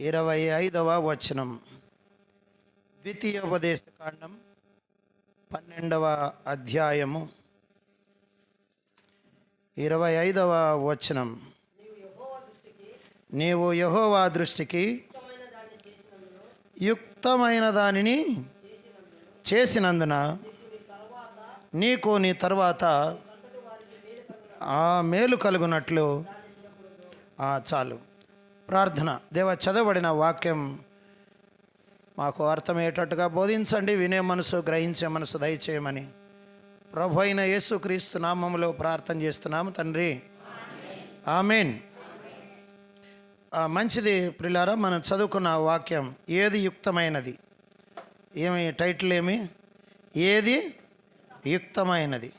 ఇరవై ఐదవ వచనం. ద్వితీయోపదేశకాండం పన్నెండవ అధ్యాయము. ఇరవై ఐదవ వచనం. నీవు యహోవా దృష్టికి యుక్తమైన దానిని చేసినందున నీకు నీ తర్వాత ఆ మేలు కలుగునట్లు ఆ, చాలు. ప్రార్థన. దేవ చదవబడిన వాక్యం మాకు అర్థమయ్యేటట్టుగా బోధించండి. వినే మనసు గ్రహించే మనసు దయచేయమని ప్రభు అయిన యేసుక్రీస్తు నామములో ప్రార్థన చేస్తున్నాము తండ్రి. ఆమెన్. ఆ, మంచిది ప్రిలారా మనం చదువుకున్న వాక్యం ఏది యుక్తమైనది? ఏమి టైటిల్ ఏమి? ఏది యుక్తమైనది?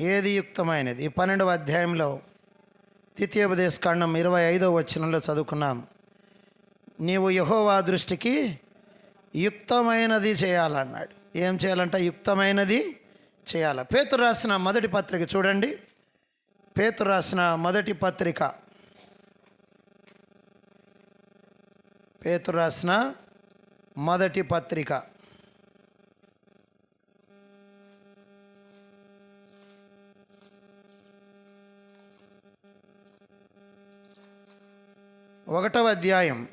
ఏది యుక్తమైనది? ఈ పన్నెండవ అధ్యాయంలో ద్వితీయోపదేశ కాండం ఇరవై ఐదవ వచనంలో చదువుకున్నాం. నీవు యహోవా దృష్టికి యుక్తమైనది చేయాలన్నాడు. ఏం చేయాలంటే యుక్తమైనది చేయాలి. పేతురు రాసిన మొదటి పత్రిక చూడండి. పేతురు రాసిన మొదటి పత్రిక. పేతురు రాసిన మొదటి పత్రిక. ఒకటవ అధ్యాయం.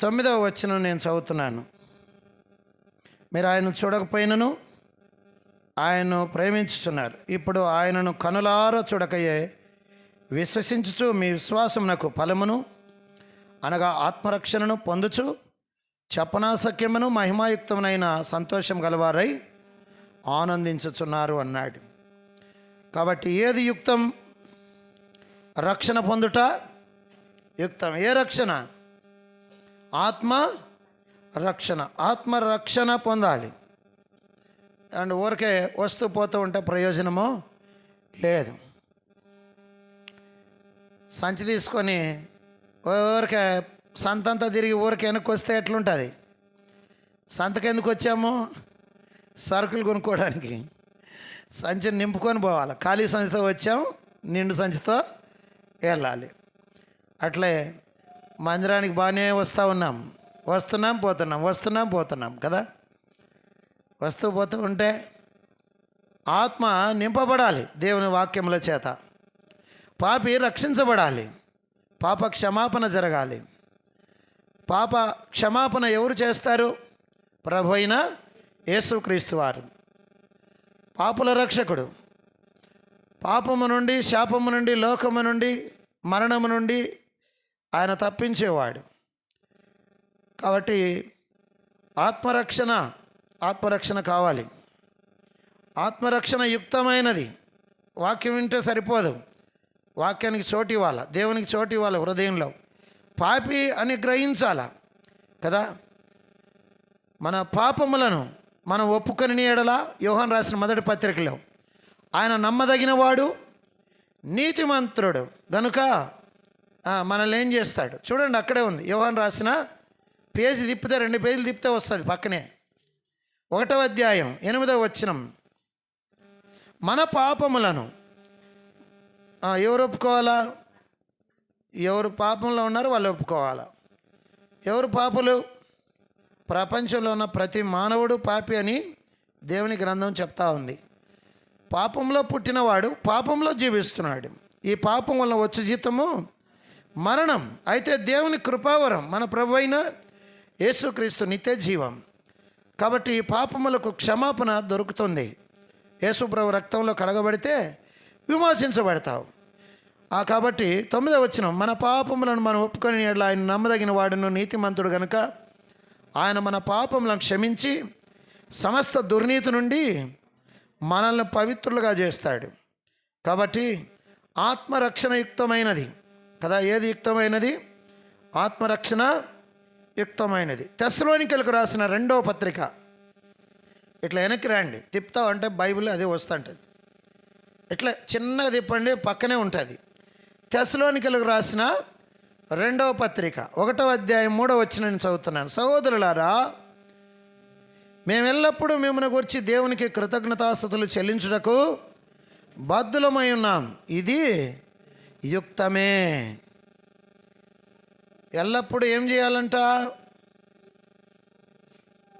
తొమ్మిదవ వచనం నేను చదువుతున్నాను. మీరు ఆయన చూడకపోయినను ఆయన్ను ప్రేమించుచున్నారు. ఇప్పుడు ఆయనను కనులార చూడకయే విశ్వసించుచు మీ విశ్వాసమునకు ఫలమును అనగా ఆత్మరక్షణను పొందుచు చెప్పనాసక్యమును మహిమాయుక్తమునైన సంతోషం గలవారై ఆనందించుచున్నారు అన్నాడు. కాబట్టి ఏది యుక్తం? రక్షణ పొందుట యుక్తం. ఏ రక్షణ? ఆత్మ రక్షణ. ఆత్మ రక్షణ పొందాలి. అండ్ ఊరికే వస్తూ పోతూ ఉంటే ప్రయోజనము లేదు. సంచి తీసుకొని ఊరికే సంతంతా తిరిగి ఊరికి వెనక్కి వస్తే ఎట్లుంటుంది? సంతకు ఎందుకు వచ్చాము? సరుకులు కొనుక్కోవడానికి. సంచిని నింపుకొని పోవాలి. ఖాళీ సంచితో వచ్చాము నిండు సంచితో వెళ్ళాలి. అట్లే మందిరానికి బాగానే వస్తూ ఉన్నాం. వస్తున్నాం పోతున్నాం వస్తున్నాం పోతున్నాం కదా? వస్తూ పోతూ ఉంటే ఆత్మ నింపబడాలి దేవుని వాక్యముల చేత. పాపి రక్షించబడాలి. పాప క్షమాపణ జరగాలి. పాప క్షమాపణ ఎవరు చేస్తారు? ప్రభు అయిన యేసుక్రీస్తు వారు. పాపుల రక్షకుడు. పాపము నుండి శాపము నుండి లోకము నుండి మరణము నుండి ఆయన తప్పించేవాడు. కాబట్టి ఆత్మరక్షణ ఆత్మరక్షణ కావాలి. ఆత్మరక్షణ యుక్తమైనది. వాక్యం వింటే సరిపోదు. వాక్యానికి చోటు ఇవ్వాల దేవునికి చోటు ఇవ్వాలి హృదయంలో. పాపి అని గ్రహించాల కదా? మన పాపములను మనం ఒప్పుకొని ఎడలా యోహన్ రాసిన మొదటి పత్రికలో ఆయన నమ్మదగినవాడు నీతిమంతుడు. గనుక మనల్ని ఏం చేస్తాడు? చూడండి అక్కడే ఉంది. యోహాన్ రాసిన పేజీ తిప్పితే రెండు పేజీలు తిప్పితే వస్తుంది పక్కనే. ఒకటవ అధ్యాయం ఎనిమిదవ వచనం. మన పాపములను ఎవరు ఒప్పుకోవాలా? ఎవరు పాపంలో ఉన్నారో వాళ్ళు ఒప్పుకోవాలా? ఎవరు పాపులు? ప్రపంచంలో ఉన్న ప్రతి మానవుడు పాపి అని దేవుని గ్రంథం చెప్తా ఉంది. పాపంలో పుట్టినవాడు పాపంలో జీవిస్తున్నాడు. ఈ పాపం వల్ల వచ్చే జీతము మరణం. అయితే దేవుని కృపావరం మన ప్రభు అయిన యేసుక్రీస్తు నిత్య జీవం. కాబట్టి ఈ పాపములకు క్షమాపణ దొరుకుతుంది. యేసుప్రభు రక్తంలో కడగబడితే విమోచించబడతావు. ఆ కాబట్టి తొమ్మిదవ వచ్చిన మన పాపములను మనం ఒప్పుకొని ఆయన నమ్మదగిన వాడును నీతిమంతుడు గనుక ఆయన మన పాపములను క్షమించి సమస్త దుర్నీతి నుండి మనల్ని పవిత్రులుగా చేస్తాడు. కాబట్టి ఆత్మరక్షణ యుక్తమైనది కదా ఏది యుక్తమైనది? ఆత్మరక్షణ యుక్తమైనది. తెస్లోనికలకు రాసిన రెండవ పత్రిక. ఇట్లా వెనక్కి రండి. తిప్పుతావు అంటే బైబిల్ అదే వస్తుంటుంది. ఇట్లా చిన్నగా తిప్పండి పక్కనే ఉంటుంది. తెస్లోనికలకు రాసిన రెండవ పత్రిక. ఒకటో అధ్యాయం మూడో వచ్చిన నేను చదువుతున్నాను. సహోదరులారా మేము ఎల్లప్పుడూ మిమ్మల్ని గురించి దేవునికి కృతజ్ఞతాస్థుతులు చెల్లించుటకు బద్దులమై ఉన్నాం. ఇది యుక్తమే. ఎల్లప్పుడూ ఏం చేయాలంట?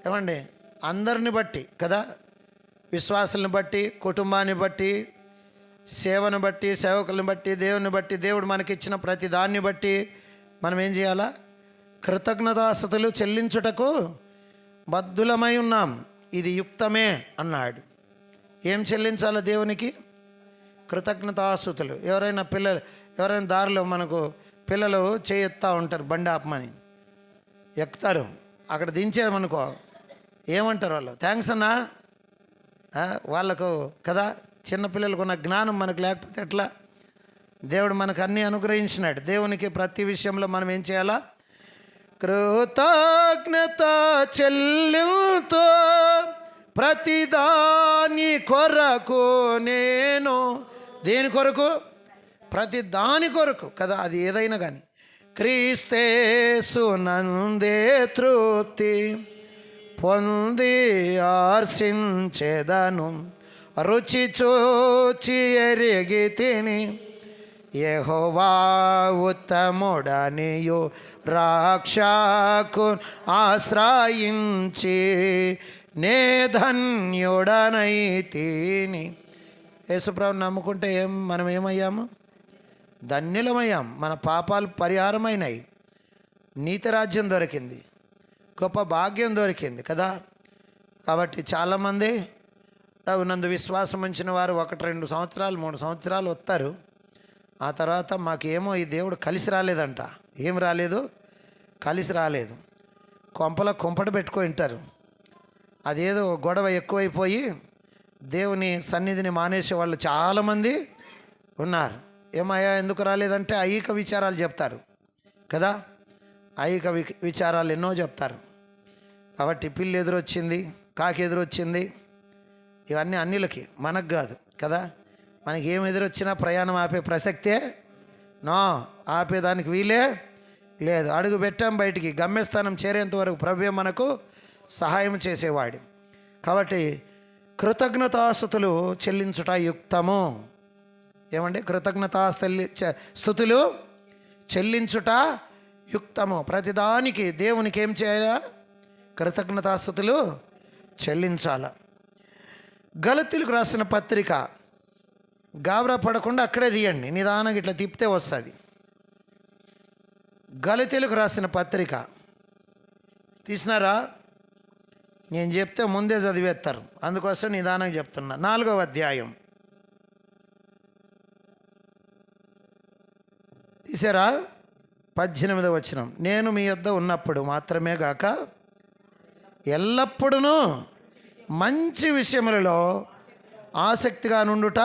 ఏమండి? అందరిని బట్టి కదా? విశ్వాసుల్ని బట్టి కుటుంబాన్ని బట్టి సేవను బట్టి సేవకులను బట్టి దేవుని బట్టి దేవుడు మనకిచ్చిన ప్రతి దాన్ని బట్టి మనం ఏం చేయాలా? కృతజ్ఞతాస్థుతులు చెల్లించుటకు బద్ధులమై ఉన్నాం. ఇది యుక్తమే అన్నాడు. ఏం చెల్లించాలి దేవునికి? కృతజ్ఞతాస్థుతులు ఎవరైనా పిల్లలు ఎవరైనా దారిలో మనకు పిల్లలు చేయెత్తా ఉంటారు బండి ఆపమని. ఎక్కుతారు. అక్కడ దించేమనుకో ఏమంటారు వాళ్ళు? థ్యాంక్స్ అన్నా. వాళ్ళకు కదా? చిన్నపిల్లలకు ఉన్న జ్ఞానం మనకు లేకపోతే ఎట్లా? దేవుడు మనకు అన్నీ అనుగ్రహించినాడు. దేవునికి ప్రతి విషయంలో మనం ఏం చేయాలా? కృతజ్ఞత చెల్లితో ప్రతిదాని కొరకు నేను దేని కొరకు? ప్రతి దాని కొరకు కదా అది ఏదైనా కానీ క్రీస్తేసు నందే తృప్తి పొంది ఆర్సించేదను. రుచి చూచి ఎరిగి తిని యహోవా ఉత్తముడనియు రాక్షకు ఆశ్రయించి నే ధన్యుడనైతిని యేసుప్రభు నమ్ముకుంటే ఏం మనం ఏమయ్యాము? ధన్యులమయ్యాం. మన పాపాలు పరిహారమైనాయి. నీతి రాజ్యం దొరికింది. గొప్ప భాగ్యం దొరికింది కదా? కాబట్టి చాలామంది నందు విశ్వాసం ఉంచిన వారు ఒకటి రెండు సంవత్సరాలు మూడు సంవత్సరాలు వస్తారు. ఆ తర్వాత మాకేమో ఈ దేవుడు కలిసి రాలేదంట. ఏం రాలేదు? కలిసి రాలేదు. కొంపల కుంపట పెట్టుకో ఉంటారు అదేదో గొడవ ఎక్కువైపోయి దేవుని సన్నిధిని మానేసే వాళ్ళు చాలామంది ఉన్నారు. ఏమయ్యా ఎందుకు రాలేదంటే ఐక విచారాలు చెప్తారు కదా? ఐక వి విచారాలు ఎన్నో చెప్తారు. కాబట్టి పిల్లి ఎదురొచ్చింది కాకి ఎదురొచ్చింది. ఇవన్నీ అన్నిలకి మనకు కాదు కదా? మనకి ఏం ఎదురొచ్చినా ప్రయాణం ఆపే ప్రసక్తే? నో ఆపేదానికి వీలే లేదు. అడుగు పెట్టాం బయటికి. గమ్యస్థానం చేరేంత వరకు ప్రభు మనకు సహాయం చేసేవాడు. కాబట్టి కృతజ్ఞతాస్థుతులు చెల్లించుట యుక్తము. ఏమండి? కృతజ్ఞతాస్థలి చ- స్థుతులు చెల్లించుట యుక్తము. ప్రతిదానికి దేవునికి ఏం చేయాలా? కృతజ్ఞతాస్థుతులు చెల్లించాల. గలతులకు రాసిన పత్రిక గాబరా పడకుండా అక్కడే తీయండి. నిదానంగా ఇట్లా తిప్పితే వస్తుంది. గలితీలకు రాసిన పత్రిక. తీసినారా? నేను చెప్తే ముందే చదివేస్తారు. అందుకోసం నిదానంగా చెప్తున్నా. నాలుగవ అధ్యాయం. తీసారా? పద్దెనిమిదవ వచనం. నేను మీ యొద్ద ఉన్నప్పుడు మాత్రమే గాక ఎల్లప్పుడూ మంచి విషయములలో ఆసక్తిగా నుండుట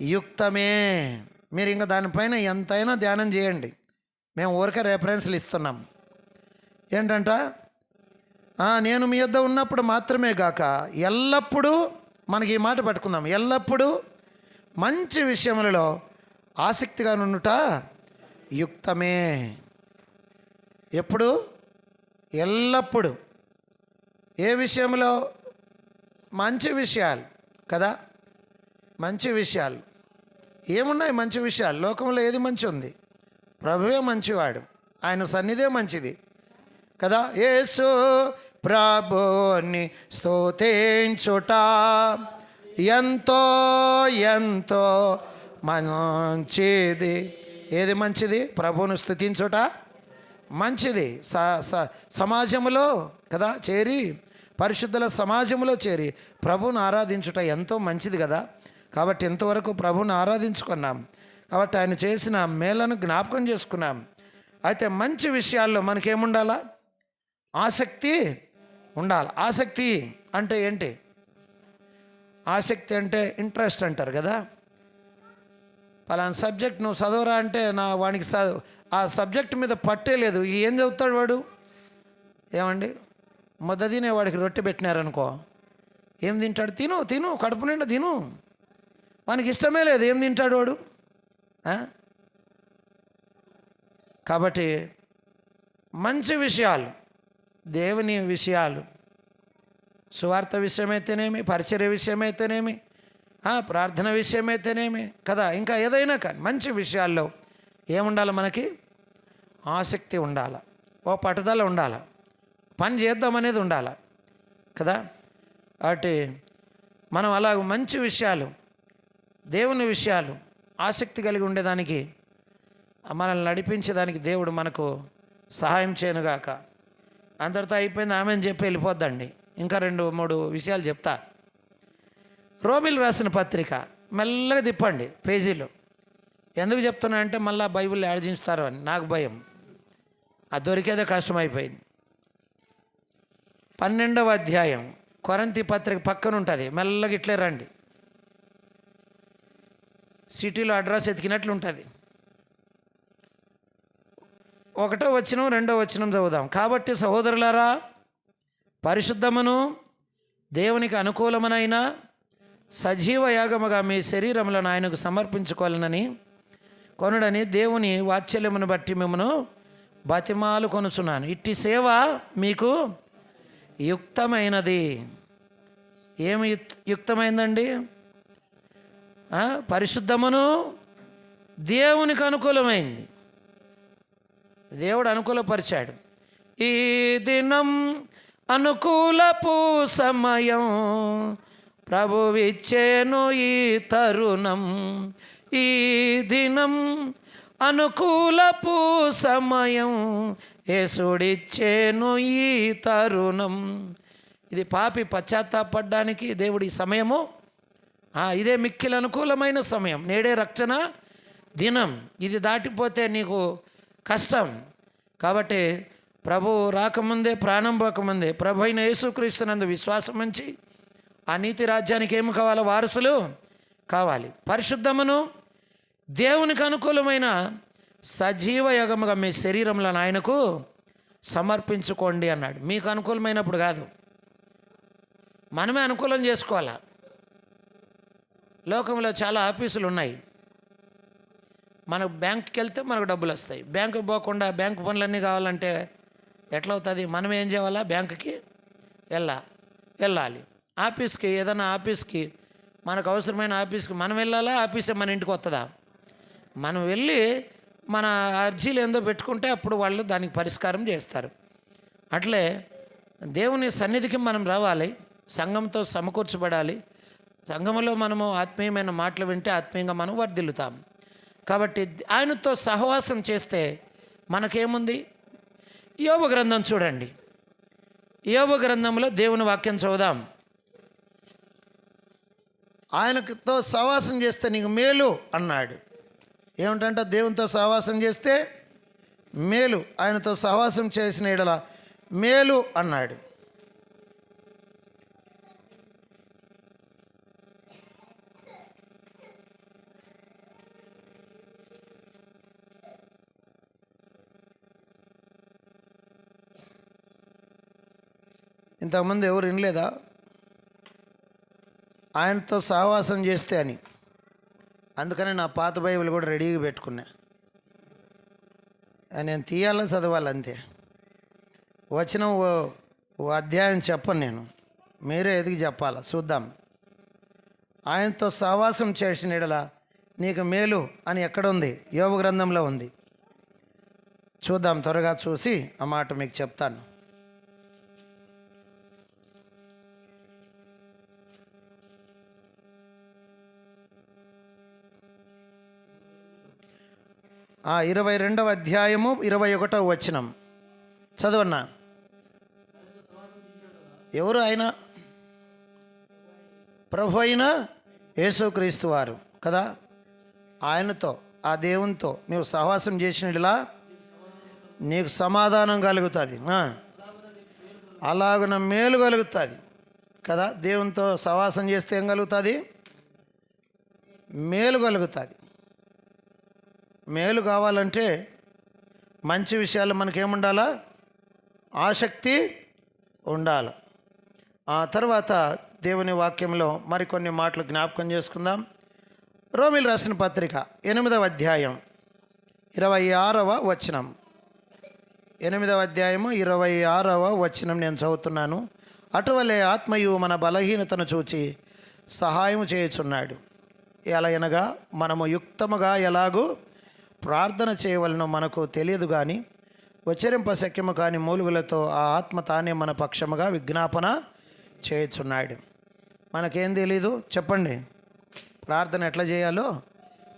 యుక్తమే. మీరు ఇంకా దానిపైన ఎంతైనా ధ్యానం చేయండి. మేము ఊరికే రెఫరెన్స్లు ఇస్తున్నాం. ఏంటంట? నేను మీ యొద్ద ఉన్నప్పుడు మాత్రమే కాక ఎల్లప్పుడూ మనకి ఈ మాట పట్టుకుందాం. ఎల్లప్పుడూ మంచి విషయములలో ఆసక్తిగా నుండుట యుక్తమే. ఎప్పుడు? ఎల్లప్పుడూ. ఏ విషయంలో మంచి విషయాలు కదా? మంచి విషయాలు. ఏమున్నాయి మంచి విషయాలు? లోకంలో ఏది మంచి ఉంది ప్రభువే మంచివాడు. ఆయన సన్నిధే మంచిది. కదా? యేసు ప్రభుని స్తోతించుట ఎంతో ఎంతో మంచిది. ఏది మంచిది? ప్రభువును స్థుతించుట మంచిది. స స సమాజంలో కదా? చేరి పరిశుద్ధుల సమాజంలో చేరి ప్రభువును ఆరాధించుట ఎంతో మంచిది కదా? కాబట్టి ఇంతవరకు ప్రభుని ఆరాధించుకున్నాం. కాబట్టి ఆయన చేసిన మేలను జ్ఞాపకం చేసుకున్నాం. అయితే మంచి విషయాల్లో మనకేముండాలా? ఆసక్తి ఉండాలి. ఆసక్తి అంటే ఏంటి? ఆసక్తి అంటే ఇంట్రెస్ట్ అంటారు కదా? పలానా సబ్జెక్ట్ నువ్వు చదవరా అంటే నా వానికి చదువు ఆ సబ్జెక్ట్ మీద పట్టే లేదు. ఏం చదువుతాడు వాడు? ఏమండి? మొదటినే వాడికి రొట్టె పెట్టినారనుకో. ఏం తింటాడు? తిను తిను కడుపు నిండా తిను. వానికి ఇష్టమే లేదు. ఏం తింటాడు వాడు? కాబట్టి మంచి విషయాలు దేవుని విషయాలు సువార్త విషయమైతేనేమి పరిచర్య విషయమైతేనేమి ప్రార్థన విషయమైతేనేమి కదా? ఇంకా ఏదైనా కానీ మంచి విషయాల్లో ఏముండాలి మనకి? ఆసక్తి ఉండాలి. ఓ పట్టుదల ఉండాలి. పని చేద్దామనేది ఉండాలి. కదా? కాబట్టి మనం అలా మంచి విషయాలు దేవుని విషయాలు ఆసక్తి కలిగి ఉండేదానికి మనల్ని నడిపించేదానికి దేవుడు మనకు సహాయం చేయనుగాక. అందరితో అయిపోయింది ఆమె అని చెప్పి వెళ్ళిపోద్దండి. ఇంకా రెండు మూడు విషయాలు చెప్తా. రోమిల్ రాసిన పత్రిక మెల్లగా తిప్పండి పేజీలు. ఎందుకు చెప్తున్నా అంటే మళ్ళీ బైబిల్ యాడ్జిస్తారు అని నాకు భయం. అది దొరికేదే కష్టమైపోయింది. పన్నెండవ అధ్యాయం కొరంతి పత్రిక పక్కన ఉంటుంది మెల్లగా ఇట్లే రండి. సిటీలో అడ్రస్ ఎతికినట్లు ఉంటుంది ఒకటో వచనం రెండో వచనం చదువుదాం. కాబట్టి సహోదరులారా పరిశుద్ధమును దేవునికి అనుకూలమునైన సజీవ యాగముగా మీ శరీరములను ఆయనకు సమర్పించుకోవాలనని కొనుడని దేవుని వాత్సల్యమును బట్టి మిమ్మను బతిమాలు కొనుచున్నాను. ఇట్టి సేవ మీకు యుక్తమైనది. ఏమి యుక్- యుక్తమైందండి? పరిశుద్ధమును దేవునికి అనుకూలమైంది. దేవుడు అనుకూలపరిచాడు. ఈ దినం అనుకూలపు సమయం ప్రభువిచ్చేను ఈ తరుణం. ఈ దినం అనుకూలపు సమయం యేసుడిచ్చేను ఈ తరుణం. ఇది పాపి పశ్చాత్తాపడ్డానికి దేవుడి సమయము ఇదే మిక్కిలి అనుకూలమైన సమయం. నేడే రక్షణ దినం. ఇది దాటిపోతే నీకు కష్టం. కాబట్టి ప్రభు రాకముందే ప్రాణం పోకముందే ప్రభు అయిన యేసుక్రీస్తునందు విశ్వాసం మంచి ఆ నీతి రాజ్యానికి ఏమి కావాలో వారసులు కావాలి. పరిశుద్ధమును దేవునికి అనుకూలమైన సజీవ యగముగా మీ శరీరంలో ఆయనకు సమర్పించుకోండి అన్నాడు. మీకు అనుకూలమైనప్పుడు కాదు. మనమే అనుకూలం చేసుకోవాలా? లోకంలో చాలా ఆఫీసులు ఉన్నాయి. మనకు బ్యాంక్కి వెళ్తే మనకు డబ్బులు వస్తాయి బ్యాంకుకి పోకుండా బ్యాంకు పనులన్నీ కావాలంటే ఎట్లవుతుంది? మనం ఏం చేయాలా? బ్యాంకుకి వెళ్ళా వెళ్ళాలి. ఆఫీస్కి ఏదైనా ఆఫీస్కి మనకు అవసరమైన ఆఫీస్కి మనం వెళ్ళాలా? ఆఫీసే మన ఇంటికి వస్తుందా మనం వెళ్ళి మన అర్జీలు ఏందో పెట్టుకుంటే అప్పుడు వాళ్ళు దానికి పరిష్కారం చేస్తారు. అట్లే దేవుని సన్నిధికి మనం రావాలి. సంఘంతో సమకూర్చబడాలి. సంఘములో మనము ఆత్మీయమైన మాటలు వింటే ఆత్మీయంగా మనం వర్ధిల్లుతాం. కాబట్టి ఆయనతో సహవాసం చేస్తే మనకేముంది? యోగ గ్రంథం చూడండి. యోగ గ్రంథంలో దేవుని వాక్యం చదువుదాం. ఆయనతో సహవాసం చేస్తే నీకు మేలు అన్నాడు. ఏమిటంటే దేవునితో సహవాసం చేస్తే మేలు ఆయనతో సహవాసం చేసిన ఎడల మేలు అన్నాడు. ఇంతకుముందు ఎవరు వినలేదా? ఆయనతో సహవాసం చేస్తే అని. అందుకని నా పాత బైబిల్ కూడా రెడీగా పెట్టుకున్నా. నేను తీయాలని చదవాలి అంతే. వచ్చిన ఓ ఓ అధ్యాయం చెప్పను నేను. మీరే ఎదిగి చెప్పాలా? చూద్దాం. ఆయనతో సహవాసం చేసిన ఎడలా నీకు మేలు అని ఎక్కడుంది యోగ గ్రంథంలో ఉంది. చూద్దాం త్వరగా చూసి ఆ మాట మీకు చెప్తాను. ఇరవై రెండవ అధ్యాయము ఇరవై ఒకటవ వచనం. చదవన్నా. ఎవరు ఆయన? ప్రభు అయిన యేసుక్రీస్తు వారు కదా? ఆయనతో ఆ దేవునితో నీవు సహవాసం చేసినట్లా నీకు సమాధానం కలుగుతుంది. అలాగున మేలు కలుగుతుంది కదా? దేవునితో సహవాసం చేస్తే ఏం కలుగుతుంది? మేలు కలుగుతుంది. మేలు కావాలంటే మంచి విషయాలు మనకేముండాలా? ఆసక్తి ఉండాలి. ఆ తర్వాత దేవుని వాక్యంలో మరికొన్ని మాటలు జ్ఞాపకం చేసుకుందాం. రోమిల్ రాసిన పత్రిక ఎనిమిదవ అధ్యాయం ఇరవై ఆరవ వచనం. ఎనిమిదవ అధ్యాయము ఇరవై ఆరవ వచనం నేను చదువుతున్నాను. అటువలే ఆత్మయు మన బలహీనతను చూచి సహాయం చేయుచున్నాడు. ఎలా అనగా మనము యుక్తముగా ఎలాగూ ప్రార్థన చేయవలనో మనకు తెలియదు కానీ ఉచ్చరింప శక్యము కాని మూలుగులతో ఆ ఆత్మ తానే మన పక్షముగా విజ్ఞాపన చేయుచున్నాడు. మనకేం తెలీదు? చెప్పండి. ప్రార్థన ఎట్లా చేయాలో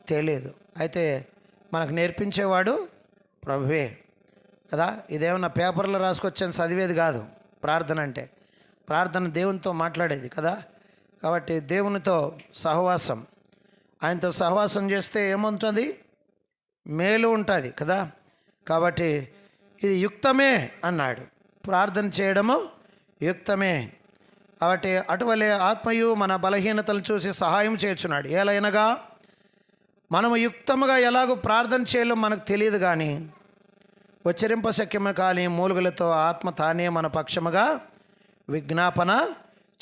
తెలియదు అయితే మనకు నేర్పించేవాడు ప్రభువే. కదా? ఇదేమన్నా పేపర్లో రాసుకొచ్చాను చదివేది కాదు ప్రార్థన అంటే. ప్రార్థన దేవునితో మాట్లాడేది కదా? కాబట్టి దేవునితో సహవాసం. ఆయనతో సహవాసం చేస్తే ఏమవుతుంది? మేలు ఉంటుంది కదా? కాబట్టి ఇది యుక్తమే అన్నాడు. ప్రార్థన చేయడము యుక్తమే. కాబట్టి అటువలే ఆత్మయు మన బలహీనతలు చూసి సహాయం చేర్చున్నాడు ఏలైనగా మనము యుక్తముగా ఎలాగో ప్రార్థన చేయాలో మనకు తెలియదు కానీ ఉచ్చరింప శక్యము కానీ మూలుగులతో ఆత్మ తానే మన పక్షముగా విజ్ఞాపన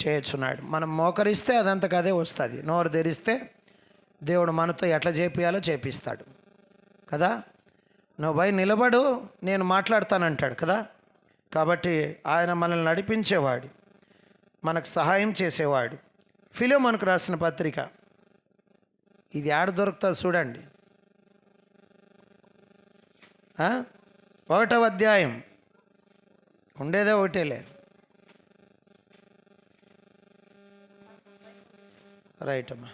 చేయొచ్చున్నాడు మనం మోకరిస్తే అదంతకదే అదే వస్తుంది. నోరు తెరిస్తే దేవుడు మనతో ఎట్లా చేపియాలో చేపిస్తాడు. కదా? నువ్వు భయ నిలబడు నేను మాట్లాడతానంటాడు కదా? కాబట్టి ఆయన మనల్ని నడిపించేవాడు మనకు సహాయం చేసేవాడు. ఫిలో మనకు రాసిన పత్రిక. ఇది ఆడ దొరుకుతుంది చూడండి. ఒకటవ అధ్యాయం. ఉండేదే ఒకటేలే రైట్ అమ్మా.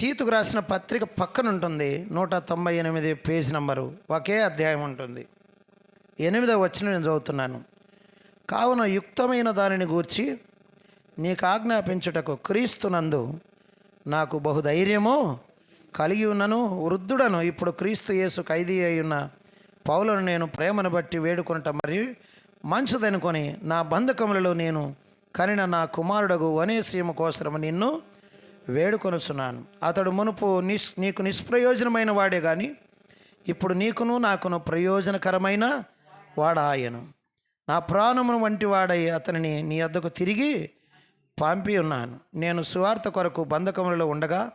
తీతుకు రాసిన పత్రిక పక్కన ఉంటుంది నూట తొంభై ఎనిమిది పేజ్ నంబరు. ఒకే అధ్యాయం ఉంటుంది. ఎనిమిదవ వచ్చిన నేను చదువుతున్నాను. కావున యుక్తమైన దానిని గూర్చి నీకు ఆజ్ఞాపించుటకు క్రీస్తునందు నాకు బహుధైర్యము కలిగి ఉన్నను వృద్ధుడను ఇప్పుడు క్రీస్తు యేసు ఖైదీ అయి ఉన్న పౌలను నేను ప్రేమను బట్టి వేడుకొనట మరియు మంచిదనుకొని నా బంధకములలో నేను కనిన నా కుమారుడగు వనేసీమ కోసరము నిన్ను వేడుకొనుచున్నాను. అతడు మునుపు నిస్ నీకు నిష్ప్రయోజనమైన వాడే కానీ ఇప్పుడు నీకును నాకును ప్రయోజనకరమైన వాడాయను. నా ప్రాణమును వంటి వాడై అతనిని నీ వద్దకు తిరిగి పంపి ఉన్నాను. నేను సువార్త కొరకు బంధకములలో ఉండగా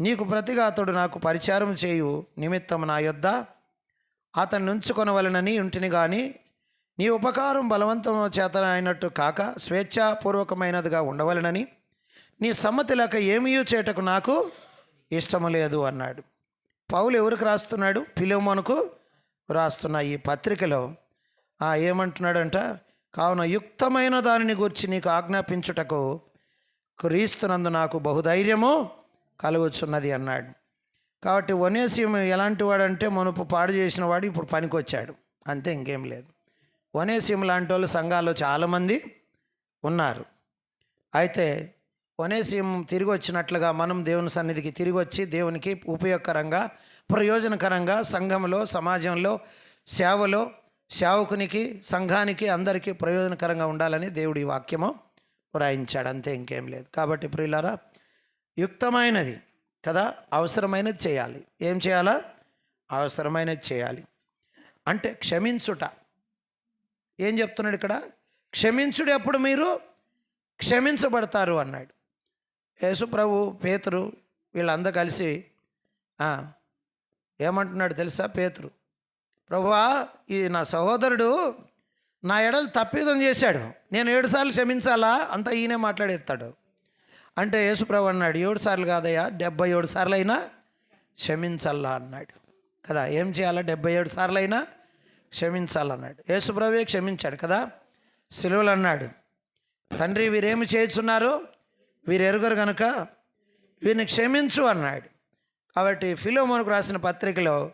నీకు ప్రతిగా అతడు నాకు పరిచారం చేయు నిమిత్తం నా యొద్ద అతను నుంచుకొనవలనని ఇంటిని కానీ నీ ఉపకారం బలవంతం చేత అయినట్టు కాక స్వేచ్ఛాపూర్వకమైనదిగా ఉండవలనని నీ సమ్మతి లేక ఏమీ చేటకు నాకు ఇష్టము లేదు అన్నాడు. పౌలు ఎవరికి రాస్తున్నాడు? పిలోమోనుకు రాస్తున్న ఈ పత్రికలో. ఆ, ఏమంటున్నాడంట? కావున యుక్తమైన దానిని గురించి నీకు ఆజ్ఞాపించుటకు క్రీస్తునందు నాకు బహుధైర్యము కలుగుచున్నది అన్నాడు. కాబట్టి వనేసియం ఎలాంటి వాడంటే మునుపు పాడు చేసిన వాడు ఇప్పుడు పనికొచ్చాడు. అంతే ఇంకేం లేదు. వనేసియం లాంటి వాళ్ళు సంఘాల్లో చాలామంది ఉన్నారు. అయితే వనేసియం తిరిగి వచ్చినట్లుగా మనం దేవుని సన్నిధికి తిరిగి వచ్చి దేవునికి ఉపయోగకరంగా ప్రయోజనకరంగా సంఘంలో సమాజంలో సేవలో సేవకునికి సంఘానికి అందరికీ ప్రయోజనకరంగా ఉండాలని దేవుడి వాక్యము వ్రాయించాడు. అంతే ఇంకేం లేదు. కాబట్టి ప్రియులారా యుక్తమైనది కదా అవసరమైనది చేయాలి. ఏం చేయాలా? అవసరమైనది చేయాలి. అంటే క్షమించుట. ఏం చెప్తున్నాడు ఇక్కడ? క్షమించుడు ఎప్పుడు మీరు? క్షమించబడతారు అన్నాడు. యేసుప్రభు పేతురు వీళ్ళందరూ కలిసి ఏమంటున్నాడు తెలుసా పేతురు? ప్రభువా ఈ నా సహోదరుడు నా ఎడలు తప్పిదం చేశాడు. నేను ఏడుసార్లు క్షమించాలా? అంతా ఈయనే మాట్లాడేస్తాడు. అంటే యేసుప్రభు అన్నాడు ఏడు సార్లు కాదయ్యా డెబ్బై ఏడు సార్లు అయినా క్షమించాలా? అన్నాడు. కదా ఏం చేయాలా? డెబ్బై ఏడు సార్లు అయినా క్షమించాలన్నాడు యేసుప్రభువే క్షమించాడు కదా. సెలవులు అన్నాడు తండ్రి వీరేమి చేస్తున్నారు వీరు ఎరుగరు కనుక వీరిని క్షమించు అన్నాడు. కాబట్టి ఫిలోమోన్కు రాసిన పత్రికలో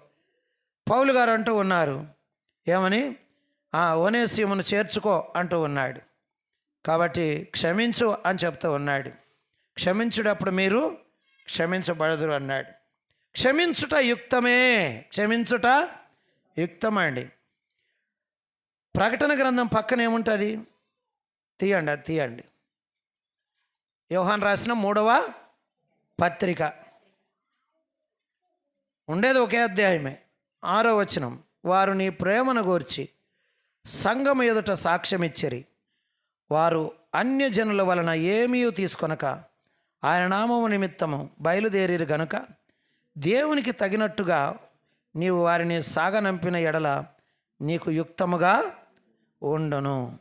పౌలు గారు అంటూ ఉన్నారు. ఏమని? ఆ ఓనేసియమును చేర్చుకో అంటూ ఉన్నాడు. కాబట్టి క్షమించు అని చెప్తూ ఉన్నాడు. క్షమించుడప్పుడు మీరు క్షమించబడదురు అన్నాడు. క్షమించుట యుక్తమే. క్షమించుట యుక్తమండి ప్రకటన గ్రంథం పక్కన ఏముంటుంది? తీయండి అది తీయండి. యోహాన్ రాసిన మూడవ పత్రిక. ఉండేది ఒకే అధ్యాయమే. ఆరో వచనం. వారు నీ ప్రేమను గూర్చి సంఘం ఎదుట సాక్ష్యమిచ్చరి. వారు అన్యజనుల వలన ఏమీ తీసుకొనక ఆయన నామము నిమిత్తము బయలుదేరిరు గనుక దేవునికి తగినట్టుగా నీవు వారిని సాగనంపిన ఎడల నీకు యుక్తముగా ఉండను.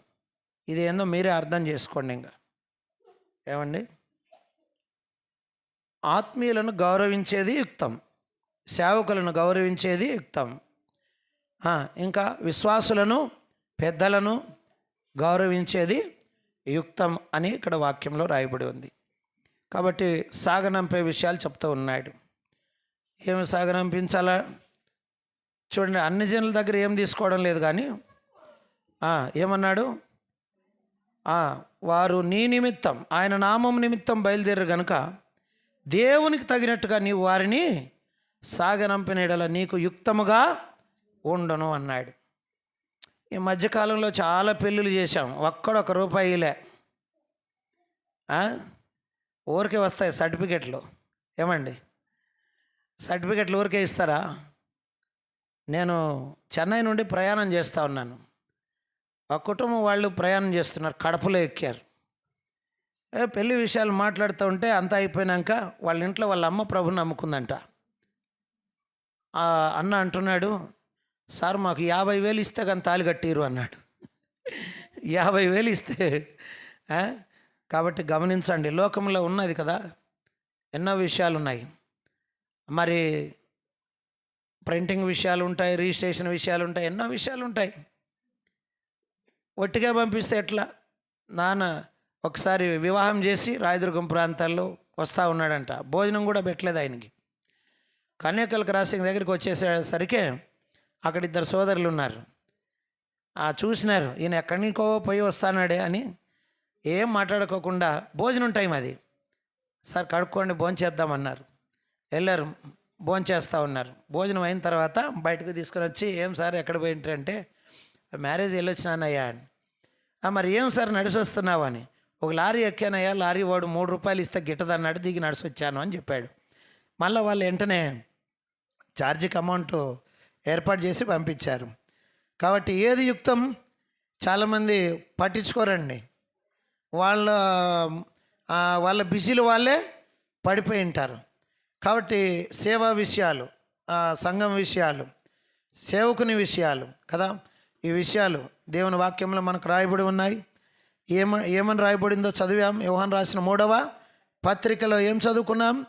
ఇదేందో మీరే అర్థం చేసుకోండి ఇంకా. ఏమండి? ఆత్మీయులను గౌరవించేది యుక్తం. సేవకులను గౌరవించేది యుక్తం. ఇంకా విశ్వాసులను పెద్దలను గౌరవించేది యుక్తం అని ఇక్కడ వాక్యంలో రాయబడి ఉంది. కాబట్టి సాగనంపే విషయాలు చెప్తూ ఉన్నాడు. ఏమి సాగనంపించాలా? చూడండి అన్ని జనుల దగ్గర ఏం తీసుకోవడం లేదు కానీ ఏమన్నాడు? వారు నీ నిమిత్తం ఆయన నామం నిమిత్తం బయలుదేరు గనుక దేవునికి తగినట్టుగా నీవు వారిని సాగనంపిన నీకు యుక్తముగా ఉండను అన్నాడు. ఈ మధ్యకాలంలో చాలా పెళ్ళిళ్ళు చేశాం ఒక్కడొక రూపాయిలే ఊరికే వస్తాయి సర్టిఫికెట్లు. ఏమండి? సర్టిఫికెట్లు ఊరికే ఇస్తారా? నేను చెన్నై నుండి ప్రయాణం చేస్తూ ఉన్నాను. ఆ కుటుంబం వాళ్ళు ప్రయాణం చేస్తున్నారు కడపలో ఎక్కారు. పెళ్ళి విషయాలు మాట్లాడుతూ ఉంటే అంతా అయిపోయినాక వాళ్ళ ఇంట్లో వాళ్ళ అమ్మ ప్రభుని నమ్ముకుందంట. ఆ అన్న అంటున్నాడు సార్ మాకు యాభై వేలు ఇస్తే కానీ తాలి కట్టిరు అన్నాడు. యాభై వేలు ఇస్తే కాబట్టి గమనించండి లోకంలో ఉన్నది కదా ఎన్నో విషయాలు ఉన్నాయి. మరి ప్రింటింగ్ విషయాలు ఉంటాయి రిజిస్ట్రేషన్ విషయాలు ఉంటాయి ఎన్నో విషయాలు ఉంటాయి. ఒట్టిగా పంపిస్తే ఎట్లా? నాన్న ఒకసారి వివాహం చేసి రాయదుర్గం ప్రాంతాల్లో వస్తూ ఉన్నాడంట. భోజనం కూడా పెట్టలేదు ఆయనకి. కన్యాకుల క్రాసింగ్ దగ్గరికి వచ్చేసరికి అక్కడ ఇద్దరు సోదరులు ఉన్నారు. ఆ చూసినారు ఈయన ఎక్కడికో పోయి వస్తానాడే అని. ఏం మాట్లాడుకోకుండా భోజనం టైం అది. సార్ కడుక్కోండి భోంచేద్దామన్నారు వెళ్ళారు భోంచేస్తూ ఉన్నారు. భోజనం అయిన తర్వాత బయటకు తీసుకొని వచ్చి ఏం సార్ ఎక్కడ పోయింటారంటే మ్యారేజ్ వెళ్ళొచ్చినానయ్యా అని. మరి ఏం సార్ నడిచి వస్తున్నావు అని. ఒక లారీ ఎక్కానయ్యా లారీ వాడు మూడు రూపాయలు ఇస్తే గిట్టదన్నాడు దిగి నడిచి వచ్చాను అని చెప్పాడు. మళ్ళీ వాళ్ళు వెంటనే ఛార్జీకి అమౌంట్ ఏర్పాటు చేసి పంపించారు. కాబట్టి ఏది యుక్తం చాలామంది పట్టించుకోరండి. వాళ్ళ వాళ్ళ బిజీలు వాళ్ళే పడిపోయి ఉంటారు. కాబట్టి సేవా విషయాలు సంఘం విషయాలు సేవకుని విషయాలు కదా? ఈ విషయాలు దేవుని వాక్యంలో మనకు రాయబడి ఉన్నాయి. ఏమ ఏమని రాయబడిందో చదివాం. యోహన్ రాసిన మూడవ పత్రికలో ఏం చదువుకున్నాం?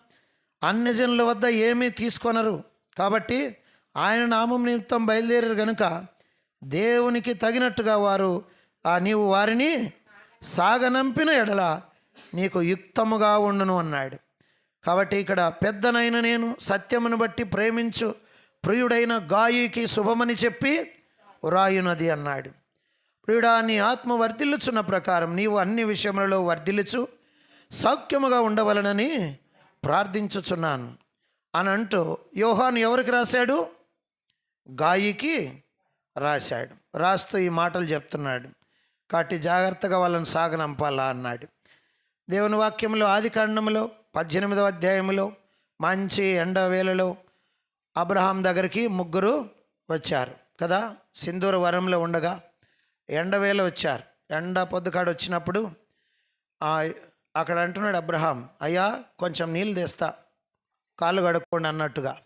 అన్ని జనుల వద్ద ఏమీ తీసుకొనరు. కాబట్టి ఆయన నామం నిమిత్తం బయలుదేరారు కనుక దేవునికి తగినట్టుగా వారు ఆ నీవు వారిని సాగనంపిన ఎడల నీకు యుక్తముగా ఉండును అన్నాడు. కాబట్టి ఇక్కడ పెద్దనైన నేను సత్యమును బట్టి ప్రేమించు ప్రియుడైన గాయికి శుభమని చెప్పి వ్రాయునది అన్నాడు. ప్రియుడా నీ ఆత్మ వర్ధిల్లుచున్న ప్రకారం నీవు అన్ని విషయములలో వర్ధిల్లుచు సౌఖ్యముగా ఉండవలనని ప్రార్థించుచున్నాను. అని అంటూ యోహాను ఎవరికి రాశాడు? గాయికి రాశాడు. రాస్తూ ఈ మాటలు చెప్తున్నాడు. కాబట్టి జాగ్రత్తగా వాళ్ళని సాగనంపాలా అన్నాడు. దేవుని వాక్యంలో ఆది కాండంలో పద్దెనిమిదవ అధ్యాయంలో మంచి ఎండవేళలో అబ్రహాం దగ్గరికి ముగ్గురు వచ్చారు. కదా? సింధూర వరంలో ఉండగా ఎండవేళ వచ్చారు. ఎండ పొద్దుకాడు వచ్చినప్పుడు అక్కడ అంటున్నాడు అబ్రహాం అయ్యా కొంచెం నీళ్ళు తెస్తా. కాళ్ళు కడుక్కోండి అన్నట్టుగా.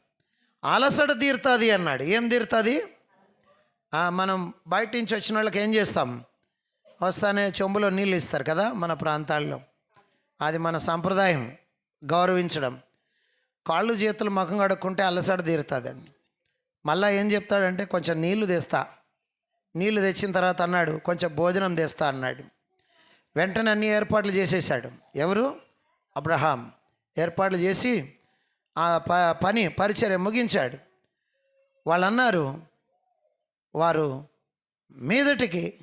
అలసట తీరుతుంది అన్నాడు. ఏం తీరుతుంది? మనం బయట నుంచి వచ్చిన వాళ్ళకి ఏం చేస్తాం? వస్తానే చెంబులో నీళ్ళు ఇస్తారు కదా మన ప్రాంతాల్లో. అది మన సంప్రదాయం. గౌరవించడం. కాళ్ళు చేతులు ముఖం కడుక్కుంటే అలసట తీరుతుందండి. మళ్ళా ఏం చెప్తాడంటే కొంచెం నీళ్ళు తెస్తా. నీళ్ళు తెచ్చిన తర్వాత అన్నాడు కొంచెం భోజనం తెస్తా అన్నాడు. వెంటనే అన్ని ఏర్పాట్లు చేసేసాడు ఎవరు? అబ్రహాం. ఏర్పాట్లు చేసి ఆ ప పని పరిచర్య ముగించాడు. వాళ్ళు అన్నారు వారు మీదటికి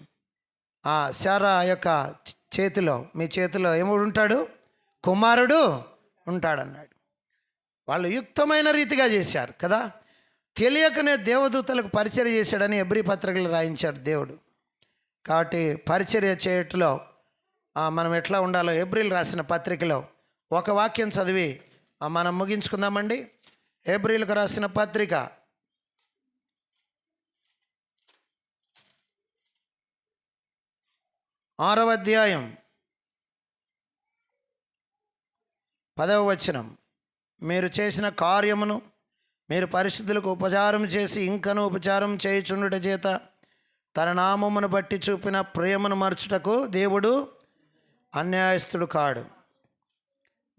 ఆ శారా యొక్క చేతిలో మీ చేతిలో ఏముడు ఉంటాడు? కుమారుడు ఉంటాడన్నాడు. వాళ్ళు యుక్తమైన రీతిగా చేశారు కదా? తెలియకనే దేవదూతలకు పరిచర్య చేశాడని ఎబ్రి పత్రికలు రాయించాడు దేవుడు. కాబట్టి పరిచర్య చేయట్లో మనం ఎట్లా ఉండాలో ఏప్రిల్ రాసిన పత్రికలో ఒక వాక్యం చదివి మనం ముగించుకుందామండి. ఏప్రిల్కి రాసిన పత్రిక. ఆరవ అధ్యాయం. పదవ వచనం. మీరు చేసిన కార్యమును మీరు పరిశుద్ధులకు ఉపచారం చేసి ఇంకను ఉపచారం చేయుచుండుట చేత తన నామమును బట్టి చూపిన ప్రేమను మర్చుటకు దేవుడు అన్యాయస్తుడు కాడు.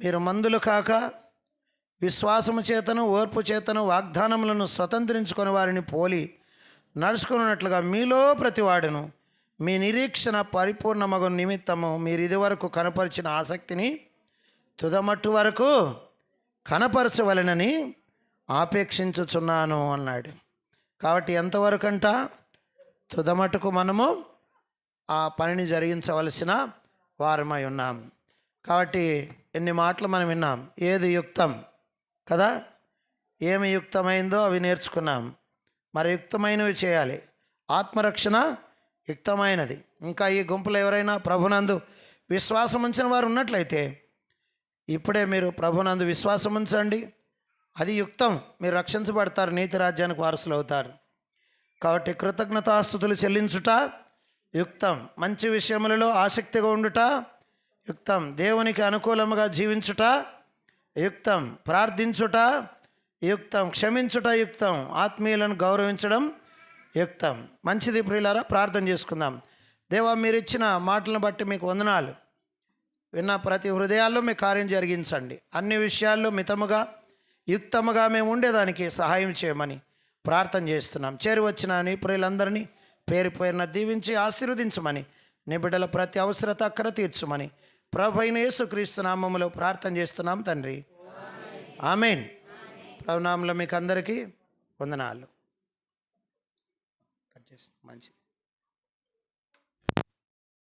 మీరు మందులు కాక విశ్వాసము చేతను ఓర్పు చేతను వాగ్దానములను స్వతంత్రించుకొని వారిని పోలి నడుచుకున్నట్లుగా మీలో ప్రతివాడును. మీ నిరీక్షణ పరిపూర్ణమగు నిమిత్తము మీరు ఇదివరకు కనపరిచిన ఆసక్తిని తుదమట్టు వరకు కనపరచవలనని ఆపేక్షించుచున్నాను అన్నాడు. కాబట్టి ఎంతవరకంట? తుదమటుకు మనము ఆ పనిని జరిగించవలసిన వారమై ఉన్నాం. కాబట్టి ఎన్ని మాటలు మనం విన్నాం? ఏది యుక్తం? కదా? ఏమి యుక్తమైందో అవి నేర్చుకున్నాం. మరి యుక్తమైనవి చేయాలి. ఆత్మరక్షణ యుక్తమైనది. ఇంకా ఈ గుంపులు ఎవరైనా ప్రభునందు విశ్వాసం ఉంచిన వారు ఉన్నట్లయితే ఇప్పుడే మీరు ప్రభునందు విశ్వాసం ఉంచండి అది యుక్తం. మీరు రక్షించబడతారు నీతి రాజ్యానికి వారసులు అవుతారు. కాబట్టి కృతజ్ఞతాస్థుతులు చెల్లించుట యుక్తం. మంచి విషయములలో ఆసక్తిగా ఉండుట యుక్తం. దేవునికి అనుకూలముగా జీవించుట యుక్తం. ప్రార్థించుట యుక్తం. క్షమించుట యుక్తం. ఆత్మీయులను గౌరవించడం యుక్తం. మంచిది ప్రియులారా ప్రార్థన చేసుకుందాం. దేవా మీరు ఇచ్చిన మాటలను బట్టి మీకు వందనాలు. విన్న ప్రతి హృదయాల్లో మీ కార్యం జరిగించండి. అన్ని విషయాల్లో మితముగా యుక్తముగా మేము ఉండేదానికి సహాయం చేయమని ప్రార్థన చేస్తున్నాం. చేరి వచ్చిన నీ ప్రియులందరినీ పేరు పేరున దీవించి ఆశీర్వదించమని నీ బిడ్డల ప్రతి అవసరత అక్కర తీర్చమని ప్రభు అయిన యేసుక్రీస్తు నామములో ప్రార్థన చేస్తున్నాం తండ్రి. ఆమెన్. ప్రభునామంలో మీకు అందరికీ వందనాలు. కట్ చేసి మంచిది.